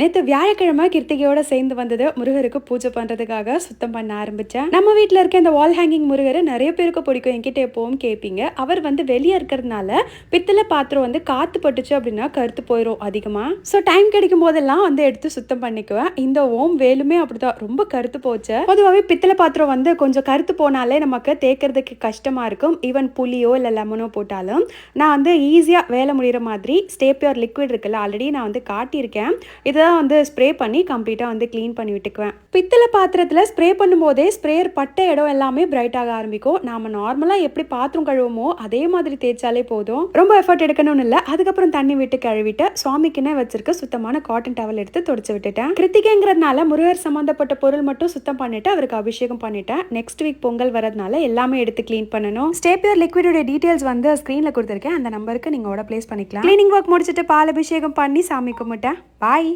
நேற்று வியாழக்கிழமை கிருத்திகையோட சேர்ந்து வந்தது முருகருக்கு பூஜை பண்ணுறதுக்காக சுத்தம் பண்ண ஆரம்பித்தேன் நம்ம வீட்டில் இருக்க இந்த வால் ஹேங்கிங் முருகர் நிறைய பேருக்கு பிடிக்கும். என்கிட்ட எப்போவும் கேட்பீங்க. அவர் வந்து வெளியே இருக்கிறதுனால பித்தளை பாத்திரம் வந்து காற்று பட்டுச்சு அப்படின்னா கருத்து போயிடும் அதிகமாக ஸோ டைம் கிடைக்கும் போதெல்லாம் வந்து எடுத்து சுத்தம் பண்ணிக்குவேன். இந்த ஓம் வேலுமே அப்படிதான் ரொம்ப கருத்து போச்சு. பொதுவாகவே பித்தளை பாத்திரம் வந்து கொஞ்சம் கருத்து போனாலே நமக்கு தேக்கிறதுக்கு கஷ்டமாக இருக்கும். ஈவன் புளியோ இல்லை லெமனோ போட்டாலும். நான் வந்து ஈஸியாக வேலை முடிகிற மாதிரி ஸ்டேப்பியர் லிக்விட் இருக்குல்ல ஆல்ரெடி நான் வந்து காட்டியிருக்கேன். இதை தான் வந்து ஸ்ப்ரே பண்ணி கம்ப்ளீட்டாக வந்து க்ளீன் பண்ணி விட்டுக்குவேன். பித்தளை பாத்திரத்தில் ஸ்ப்ரே பண்ணும்போதே ஸ்ப்ரேயர் பட்ட இடம் எல்லாமே பிரைட் ஆக ஆரம்பிக்கும். நாம நார்மலாக எப்படி பாத்திரம் கழுவுமோ அதே மாதிரி தேய்ச்சாலே போதும். ரொம்ப எஃபர்ட் எடுக்கணும்னு இல்லை அதுக்கப்புறம் தண்ணி விட்டு கழுவிட்டு சுவாமிக்குன்னே வச்சிருக்க சுத்தமான காட்டன் டவல் எடுத்து தொடச்சு விட்டுட்டேன். கிருத்திகைங்கிறதுனால முருகர் சம்மந்தப்பட்ட பொருள் மட்டும் சுத்தம் பண்ணிட்டு அவருக்கு அபிஷேகம் பண்ணிட்டேன். நெக்ஸ்ட் வீக் பொங்கல் வரதுனால எல்லாமே எடுத்து க்ளீன் பண்ணணும். ஸ்டேப்பியர் லிக்விடோட டீடைல்ஸ் வந்து ஸ்க்ரீனில் கொடுத்துருக்கேன். அந்த நம்பருக்கு நீங்கள் ஓட ப்ளேஸ் பண்ணிக்கலாம். க்ளீனிங் ஒர்க் முடிச்சுட்டு பால் அபிஷேகம் பண்ணி சாமி கும்பிட்டேன். பாய்